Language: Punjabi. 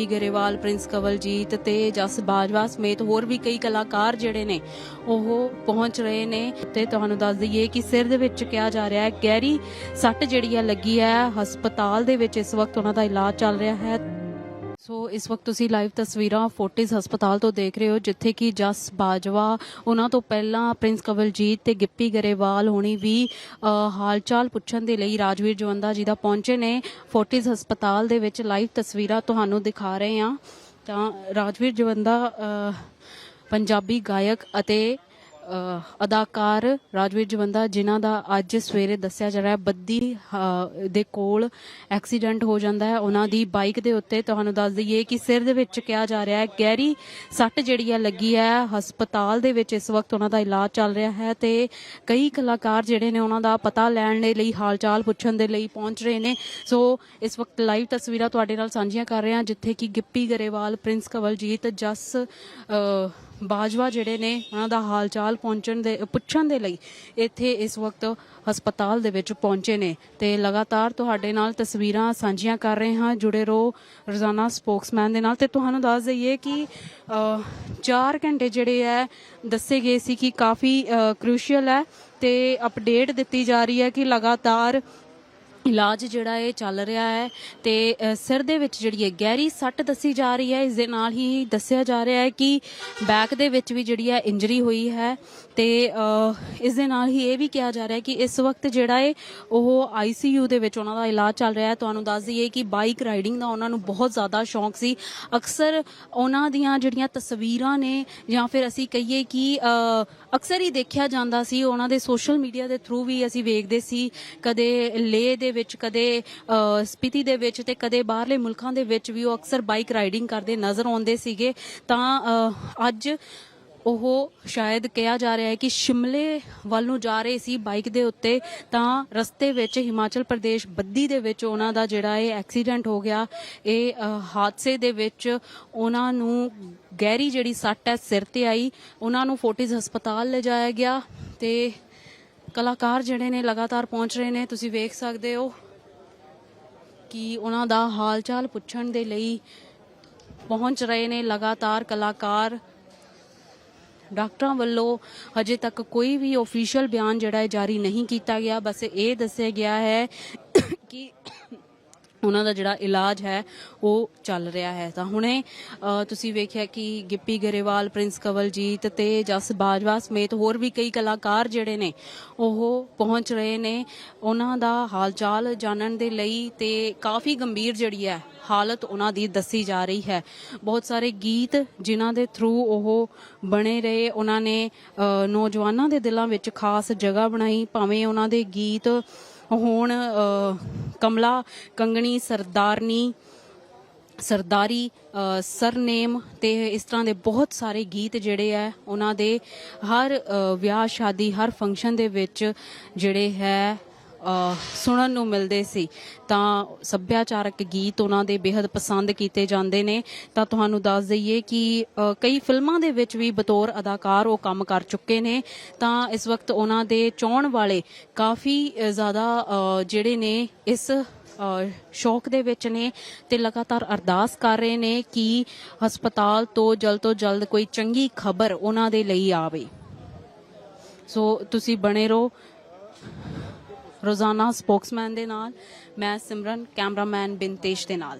ਗਿੱਪੀ ਗਰੇਵਾਲ, ਪ੍ਰਿੰਸ ਕਵਲਜੀਤ ਤੇ ਜਸ ਬਾਜਵਾ ਸਮੇਤ ਹੋਰ ਵੀ ਕਈ ਕਲਾਕਾਰ ਜਿਹੜੇ ਨੇ, ਉਹ ਪਹੁੰਚ ਰਹੇ ਨੇ ਤੇ ਤੁਹਾਨੂੰ ਦੱਸ ਦਈਏ ਕਿ ਸਿਰ ਦੇ ਵਿੱਚ ਕਿਹਾ ਜਾ ਰਿਹਾ ਹੈ, ਗਹਿਰੀ ਸੱਟ ਜਿਹੜੀ ਆ ਲੱਗੀ ਹੈ, ਹਸਪਤਾਲ ਦੇ ਵਿੱਚ ਇਸ ਵਕਤ ਉਹਨਾਂ ਦਾ ਇਲਾਜ ਚੱਲ ਰਿਹਾ ਹੈ। ਸੋ ਇਸ ਵਕਤ ਤੁਸੀਂ ਲਾਈਵ ਤਸਵੀਰਾਂ ਫੋਰਟਿਸ ਹਸਪਤਾਲ ਤੋਂ ਦੇਖ ਰਹੇ ਹੋ ਜਿੱਥੇ ਕਿ ਜਸ ਬਾਜਵਾ ਉਹਨਾਂ ਤੋਂ ਪਹਿਲਾਂ ਪ੍ਰਿੰਸ ਕਵਲਜੀਤ ਤੇ ਗਿੱਪੀ ਗਰੇਵਾਲ ਹੋਣੀ ਵੀ ਅ, ਹਾਲਚਾਲ ਪੁੱਛਣ ਦੇ ਲਈ ਰਾਜਵੀਰ ਜਵੰਦਾ ਜੀ ਦਾ ਪਹੁੰਚੇ ਨੇ। ਫੋਰਟਿਸ ਹਸਪਤਾਲ ਦੇ ਵਿੱਚ ਲਾਈਵ ਤਸਵੀਰਾਂ ਤੁਹਾਨੂੰ ਦਿਖਾ ਰਹੇ ਹਾਂ। ਤਾਂ ਰਾਜਵੀਰ ਜਵੰਦਾ ਪੰਜਾਬੀ ਗਾਇਕ ਅਤੇ ਅਦਾਕਾਰ ਰਾਜਵੀਰ ਜਵੰਦਾ ਜਿਨ੍ਹਾਂ ਦਾ ਅੱਜ ਸਵੇਰੇ ਦੱਸਿਆ ਜਾ ਰਿਹਾ ਬੱਦੀ ਦੇ ਕੋਲ ਐਕਸੀਡੈਂਟ ਹੋ ਜਾਂਦਾ ਹੈ। ਉਹਨਾਂ ਦੀ ਬਾਈਕ ਦੇ ਉੱਤੇ ਤੁਹਾਨੂੰ ਦੱਸ ਦਈਏ ਕਿ ਸਿਰ ਦੇ ਵਿੱਚ ਕਿਹਾ ਜਾ ਰਿਹਾ ਹੈ, ਗਹਿਰੀ ਸੱਟ ਜਿਹੜੀ ਹੈ ਲੱਗੀ ਹੈ। ਹਸਪਤਾਲ ਦੇ ਵਿੱਚ ਇਸ ਵਕਤ ਉਹਨਾਂ ਦਾ ਇਲਾਜ ਚੱਲ ਰਿਹਾ ਹੈ ਤੇ ਕਈ ਕਲਾਕਾਰ ਜਿਹੜੇ ਨੇ ਉਹਨਾਂ ਦਾ ਪਤਾ ਲੈਣ ਦੇ ਲਈ, ਹਾਲਚਾਲ ਪੁੱਛਣ ਦੇ ਲਈ ਪਹੁੰਚ ਰਹੇ ਨੇ। ਸੋ ਇਸ ਵਕਤ ਲਾਈਵ ਤਸਵੀਰਾਂ ਤੁਹਾਡੇ ਨਾਲ ਸਾਂਝੀਆਂ ਕਰ ਰਹੇ ਹਾਂ, ਜਿੱਥੇ ਕਿ ਗਿੱਪੀ ਗਰੇਵਾਲ, ਪ੍ਰਿੰਸ ਕਵਲਜੀਤ, ਜਸ ਬਾਜਵਾ ਜਿਹੜੇ ਨੇ, ਉਹਨਾਂ ਦਾ ਹਾਲਚਾਲ ਪਹੁੰਚਣ ਦੇ, ਪੁੱਛਣ ਦੇ ਲਈ ਇੱਥੇ ਇਸ ਵਕਤ ਹਸਪਤਾਲ ਦੇ ਵਿੱਚ ਪਹੁੰਚੇ ਨੇ। ਤੇ ਲਗਾਤਾਰ ਤੁਹਾਡੇ ਨਾਲ ਤਸਵੀਰਾਂ ਸਾਂਝੀਆਂ ਕਰ ਰਹੇ ਹਾਂ। ਜੁੜੇ ਰਹੋ ਰੋਜ਼ਾਨਾ ਸਪੋਕਸਮੈਨ ਦੇ ਨਾਲ। ਤੇ ਤੁਹਾਨੂੰ ਦੱਸ ਦਈਏ ਕਿ 4 ਘੰਟੇ ਜਿਹੜੇ ਹੈ ਦੱਸੇ ਗਏ ਸੀ ਕਿ ਕਾਫੀ ਕ੍ਰੂਸ਼ੀਅਲ ਹੈ ਤੇ ਅਪਡੇਟ ਦਿੱਤੀ ਜਾ ਰਹੀ ਹੈ ਕਿ ਲਗਾਤਾਰ ਇਲਾਜ ਜਿਹੜਾ ਇਹ ਚੱਲ ਰਿਹਾ ਹੈ ਤੇ ਸਿਰ ਦੇ ਵਿੱਚ ਜਿਹੜੀ ਹੈ ਗਹਿਰੀ ਸੱਟ ਦੱਸੀ ਜਾ ਰਹੀ ਹੈ ਇਸ ਦੇ ਨਾਲ ਹੀ ਦੱਸਿਆ ਜਾ ਰਿਹਾ ਹੈ ਕਿ ਬੈਕ ਦੇ ਵਿੱਚ ਵੀ ਜਿਹੜੀ ਹੈ ਇੰਜਰੀ ਹੋਈ ਹੈ ਤੇ ਇਸ ਦੇ ਨਾਲ ਹੀ ਇਹ ਵੀ ਕਿਹਾ ਜਾ ਰਿਹਾ ਹੈ ਕਿ ਇਸ ਵਕਤ ਜਿਹੜਾ ਹੈ ਉਹ ਆਈਸੀਯੂ ਦੇ ਵਿੱਚ ਉਹਨਾਂ ਦਾ ਇਲਾਜ ਚੱਲ ਰਿਹਾ ਹੈ। ਤੁਹਾਨੂੰ ਦੱਸ ਦਈਏ ਕਿ ਬਾਈਕ ਰਾਈਡਿੰਗ ਦਾ ਉਹਨਾਂ ਨੂੰ ਬਹੁਤ ਜ਼ਿਆਦਾ ਸ਼ੌਂਕ ਸੀ। ਅਕਸਰ ਉਹਨਾਂ ਦੀਆਂ ਜਿਹੜੀਆਂ ਤਸਵੀਰਾਂ ਨੇ, ਜਾਂ ਫਿਰ ਅਸੀਂ ਕਹੀਏ ਕਿ ਅਕਸਰ ਹੀ ਦੇਖਿਆ ਜਾਂਦਾ ਸੀ, ਉਹਨਾਂ ਦੇ ਸੋਸ਼ਲ ਮੀਡੀਆ ਦੇ ਥਰੂ ਵੀ ਅਸੀਂ ਵੇਖਦੇ ਸੀ, ਕਦੇ ਲੇਹ ਦੇ ਦੇ ਵਿੱਚ ਕਦੇ ਅ, ਸਪੀਤੀ ਦੇ ਵਿੱਚ ਤੇ ਕਦੇ ਬਾਹਰਲੇ ਮੁਲਕਾਂ ਦੇ ਵਿੱਚ ਵੀ ਉਹ ਅਕਸਰ ਬਾਈਕ ਰਾਈਡਿੰਗ ਕਰਦੇ ਨਜ਼ਰ ਆਉਂਦੇ ਸੀਗੇ। ਤਾਂ ਅੱਜ ਉਹ ਸ਼ਾਇਦ ਕਿਹਾ ਜਾ ਰਿਹਾ ਹੈ ਕਿ ਸ਼ਿਮਲੇ ਵੱਲ ਨੂੰ ਜਾ ਰਹੇ ਸੀ ਬਾਈਕ ਦੇ ਉੱਤੇ। ਤਾਂ ਰਸਤੇ ਵਿੱਚ ਹਿਮਾਚਲ ਪ੍ਰਦੇਸ਼ ਬੱਦੀ ਦੇ ਵਿੱਚ ਉਹਨਾਂ ਦਾ ਜਿਹੜਾ ਇਹ ਐਕਸੀਡੈਂਟ ਹੋ ਗਿਆ। ਇਹ ਹਾਦਸੇ ਦੇ ਵਿੱਚ ਉਹਨਾਂ ਨੂੰ ਗਹਿਰੀ ਜਿਹੜੀ ਸੱਟ ਹੈ ਸਿਰ ਤੇ ਆਈ। ਉਹਨਾਂ ਨੂੰ ਫੋਰਟਿਸ ਹਸਪਤਾਲ ਲਿਜਾਇਆ ਗਿਆ ਤੇ ਕਲਾਕਾਰ ਜਿਹੜੇ ਨੇ ਲਗਾਤਾਰ ਪਹੁੰਚ ਰਹੇ ਨੇ, ਤੁਸੀਂ ਵੇਖ ਸਕਦੇ ਹੋ ਕਿ ਉਹਨਾਂ ਦਾ ਹਾਲ ਚਾਲ ਪੁੱਛਣ ਦੇ ਲਈ ਪਹੁੰਚ ਰਹੇ ਨੇ ਲਗਾਤਾਰ ਕਲਾਕਾਰ। ਡਾਕਟਰਾਂ ਵੱਲੋਂ ਹਜੇ ਤੱਕ ਕੋਈ ਵੀ ਅਫੀਸ਼ੀਅਲ ਬਿਆਨ ਜਿਹੜਾ ਹੈ ਜਾਰੀ ਨਹੀਂ ਕੀਤਾ ਗਿਆ। ਬਸ ਇਹ ਦੱਸਿਆ ਗਿਆ ਹੈ ਕਿ ਉਹਨਾਂ ਦਾ ਜਿਹੜਾ ਇਲਾਜ ਹੈ, ਉਹ ਚੱਲ ਰਿਹਾ ਹੈ। ਤਾਂ ਹੁਣੇ ਤੁਸੀਂ ਵੇਖਿਆ ਕਿ ਗਿੱਪੀ ਗਰੇਵਾਲ, ਪ੍ਰਿੰਸ ਕਵਲਜੀਤ ਤੇ ਜਸ ਬਾਜਵਾ ਸਮੇਤ ਹੋਰ ਵੀ ਕਈ ਕਲਾਕਾਰ ਜਿਹੜੇ ਨੇ, ਉਹ ਪਹੁੰਚ ਰਹੇ ਨੇ। ਉਹਨਾਂ ਦਾ ਹਾਲਚਾਲ ਜਾਣਨ ਦੇ ਲਈ ਤੇ ਕਾਫੀ ਗੰਭੀਰ ਜਿਹੜੀ ਹੈ ਹਾਲਤ ਉਹਨਾਂ ਦੀ ਦੱਸੀ ਜਾ ਰਹੀ ਹੈ। ਬਹੁਤ ਸਾਰੇ ਗੀਤ ਜਿਨ੍ਹਾਂ ਦੇ ਥਰੂ ਉਹ ਬਣੇ ਰਹੇ, ਉਹਨਾਂ ਨੇ ਨੌਜਵਾਨਾਂ ਦੇ ਦਿਲਾਂ ਵਿੱਚ ਖਾਸ ਜਗ੍ਹਾ ਬਣਾਈ, ਭਾਵੇਂ ਉਹਨਾਂ ਦੇ ਗੀਤ ਹੁਣ ਕਮਲਾ, ਕੰਗਣੀ, ਸਰਦਾਰਨੀ, ਸਰਦਾਰੀ ਸਰਨੇਮ ਤੇ ਇਸ ਤਰ੍ਹਾਂ ਦੇ ਬਹੁਤ ਸਾਰੇ ਗੀਤ ਜਿਹੜੇ ਆ ਉਹਨਾਂ ਦੇ ਹਰ ਵਿਆਹ, ਸ਼ਾਦੀ, ਹਰ ਫੰਕਸ਼ਨ ਦੇ ਵਿੱਚ ਜਿਹੜੇ ਹੈ ਸੁਣਨ ਨੂੰ ਮਿਲਦੇ ਸੀ। ਤਾਂ ਸੱਭਿਆਚਾਰਕ ਗੀਤ ਉਹਨਾਂ ਦੇ ਬੇहद ਪਸੰਦ ਕੀਤੇ ਜਾਂਦੇ ਨੇ। ਤਾਂ ਤੁਹਾਨੂੰ ਦੱਸ ਦਈਏ ਕਿ ਕਈ ਫਿਲਮਾਂ ਦੇ ਵਿੱਚ ਵੀ ਬਤੌਰ ਅਦਾਕਾਰ ਉਹ ਕੰਮ ਕਰ ਚੁੱਕੇ ਨੇ। ਤਾਂ ਇਸ ਵਕਤ ਉਹਨਾਂ ਦੇ ਚਾਹਣ ਵਾਲੇ ਕਾਫੀ ਜ਼ਿਆਦਾ ਜਿਹੜੇ ਨੇ ਇਸ ਸ਼ੌਕ ਦੇ ਵਿੱਚ ਨੇ ਤੇ ਲਗਾਤਾਰ ਅਰਦਾਸ ਕਰ ਰਹੇ ਨੇ ਕਿ ਹਸਪਤਾਲ ਤੋਂ ਜਲਦ ਤੋਂ ਜਲਦ ਕੋਈ ਚੰਗੀ ਖਬਰ ਉਹਨਾਂ ਦੇ ਲਈ ਆਵੇ। ਸੋ ਤੁਸੀਂ ਬਣੇ ਰਹੋ। ਰੋਜ਼ਾਨਾ ਸਪੋਕਸਮੈਨ ਦੇ ਨਾਲ ਮੈਂ ਸਿਮਰਨ ਕੈਮਰਾਮੈਨ ਬਿੰਤੇਸ਼ ਦੇ ਨਾਲ।